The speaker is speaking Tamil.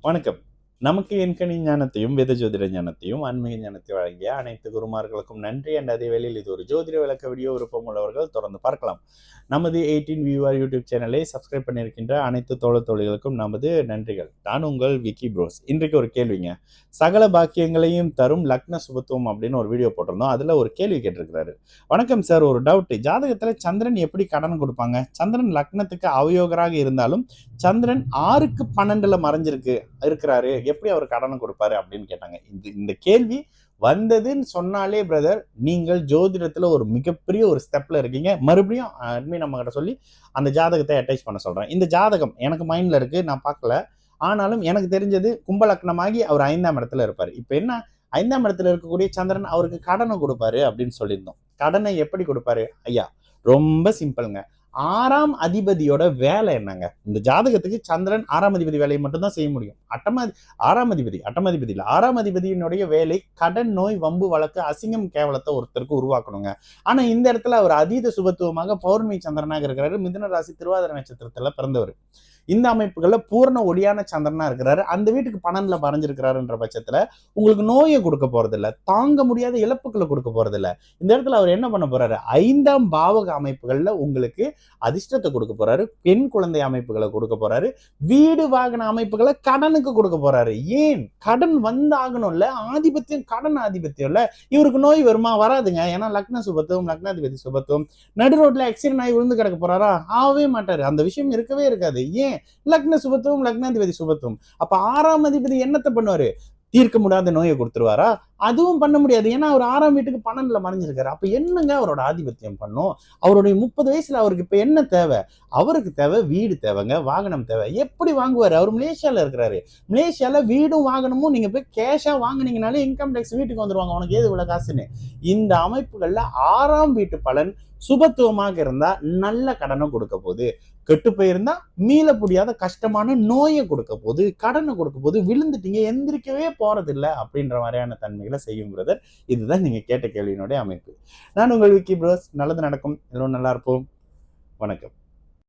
வணக்கம். நமக்கு எண்கணி ஞானத்தையும் வேத ஜோதிட ஞானத்தையும் ஆன்மீக ஞானத்தையும் வழங்கிய அனைத்து குருமார்களுக்கும் நன்றி. அண்ட் அதே வேளையில் இது ஒரு ஜோதிட விளக்க வீடியோ விருப்பம் உள்ளவர்கள் தொடர்ந்து பார்க்கலாம். நமது எயிட்டீன் வியூஆர் யூடியூப் சேனலை சப்ஸ்கிரைப் பண்ணியிருக்கின்ற அனைத்து தோழ தோழிகளுக்கும் நமது நன்றிகள். நான் உங்கள் விக்கி ப்ரோஸ். இன்றைக்கு ஒரு கேள்விங்க. சகல பாக்கியங்களையும் தரும் லக்ன சுபத்துவம் அப்படின்னு ஒரு வீடியோ போட்டிருந்தோம். அதில் ஒரு கேள்வி கேட்டிருக்கிறாரு. வணக்கம் சார். ஒரு டவுட் ஜாதகத்தில் சந்திரன் எப்படி கடன் கொடுப்பாங்க? சந்திரன் லக்னத்துக்கு அவயோகராக இருந்தாலும் சந்திரன் ஆறுக்கு பன்னெண்டுல மறைஞ்சிருக்கு இருக்கிறாரு. எப்படி அவர் கடனை கொடுப்பாரு அப்படின்னு கேட்டாங்க. இந்த இந்த கேள்வி வந்ததுன்னு சொன்னாலே பிரதர் நீங்கள் ஜோதிடத்தில் ஒரு மிகப்பெரிய ஒரு ஸ்டெப்பில் இருக்கீங்க. மறுபடியும் அட்மி நம்ம கிட்ட சொல்லி அந்த ஜாதகத்தை அட்டாச் பண்ண சொல்கிறேன் இந்த ஜாதகம் எனக்கு மைண்டில் இருக்குது நான் பார்க்கல. ஆனாலும் எனக்கு தெரிஞ்சது கும்பலக்னமாகி அவர் ஐந்தாம் இடத்துல இருப்பார். இப்போ என்ன? ஐந்தாம் இடத்துல இருக்கக்கூடிய சந்திரன் அவருக்கு கடனை கொடுப்பாரு அப்படின்னு சொல்லியிருந்தோம். கடனை எப்படி கொடுப்பாரு? ஐயா ரொம்ப சிம்பிளுங்க ஆறாம் அதிபதியோட வேலை என்னங்க? இந்த ஜாதகத்துக்கு சந்திரன் ஆறாம் அதிபதி வேலையை மட்டும்தான் செய்ய முடியும். அட்டமா ஆறாம் அதிபதி அட்டமாதிபதி இல்லை. ஆறாம் அதிபதியினுடைய வேலை கடன் நோய் வம்பு வழக்கு அசிங்கம் கேவலத்தை ஒருத்தருக்கு உருவாக்கணுங்க. ஆனா இந்த இடத்துல அவர் அதீத சுபத்துவமாக பௌர்ணமி சந்திரனாக இருக்கிறாரு. மிதுன ராசி திருவாதிர நட்சத்திரத்துல பிறந்தவர். இந்த அமைப்புகளில் பூர்ண ஒளியான சந்திரனா இருக்கிறாரு. அந்த வீட்டுக்கு பன்னெண்டுல மறைஞ்சிருக்கிறாருன்ற பட்சத்தில் உங்களுக்கு நோயை கொடுக்க போகிறதில்ல தாங்க முடியாத இழப்புகளை கொடுக்க போகிறதில்ல இந்த இடத்துல அவர் என்ன பண்ண போறாரு? ஐந்தாம் பாவக அமைப்புகளில் உங்களுக்கு அதிர்ஷ்டத்தை கொடுக்க போறாரு. பெண் குழந்தை அமைப்புகளை கொடுக்க போறாரு. வீடு வாகன அமைப்புகளை கடனுக்கு கொடுக்க போறாரு. ஏன்? கடன் வந்தாகணும்ல. ஆதிபத்தியம் கடன் ஆதிபத்தியம் இல்ல. இவருக்கு நோய் வருமா? வராதுங்க. ஏன்னா லக்ன சுபத்துவம் லக்னாதிபதி சுபத்துவம். நடு ரோட்ல ஆக்சிடென்ட் ஆகி விழுந்து கிடக்க போறாரா? ஆகவே மாட்டாரு. அந்த விஷயம் இருக்கவே இருக்காது. ஏன்? லக்ன சுபத்துவம் லக்னாதிபதி சுபத்துவம். அப்ப ஆறாம் அதிபதி என்னத்தை பண்ணுவாரு? தீர்க்க முடியாத நோயை கொடுத்துருவாரா? அதுவும் பண்ண முடியாது. ஏன்னா அவர் ஆறாம் வீட்டுக்கு பன்னெண்டுல மறைஞ்சிருக்காரு. அப்ப என்னங்க அவரோட ஆதிபத்தியம் பண்ணும்? அவருடைய முப்பது வயசுல அவருக்கு இப்ப என்ன தேவை? அவருக்கு தேவை வீடு தேவைங்க வாகனம் தேவை. எப்படி வாங்குவாரு? அவர் மலேசியால இருக்கிறாரு. மலேசியால வீடும் வாகனமும் நீங்க போய் கேஷா வாங்கினீங்கனாலே இன்கம் டேக்ஸ் வீட்டுக்கு வந்துருவாங்க. உனக்கு ஏது இவ்வளவு காசுன்னு? இந்த அமைப்புகள்ல ஆறாம் வீட்டு பலன் சுபத்துவமாக இருந்தா நல்ல கடனை கொடுக்க போகுது. கெட்டு போயிருந்தா மீள முடியாத கஷ்டமான நோயை கொடுக்க போது கடனை கொடுக்க போது விழுந்துட்டீங்க எந்திரிக்கவே போறதில்லை அப்படின்ற மாதிரியான தன்மைகளை செய்யும் பிரதர் இதுதான் நீங்க கேட்ட கேள்வியினுடைய அமைப்பு. நான் உங்கள் விக்கி ப்ரோஸ் நல்லது நடக்கும். எல்லோரும் நல்லா இருப்போம். வணக்கம்.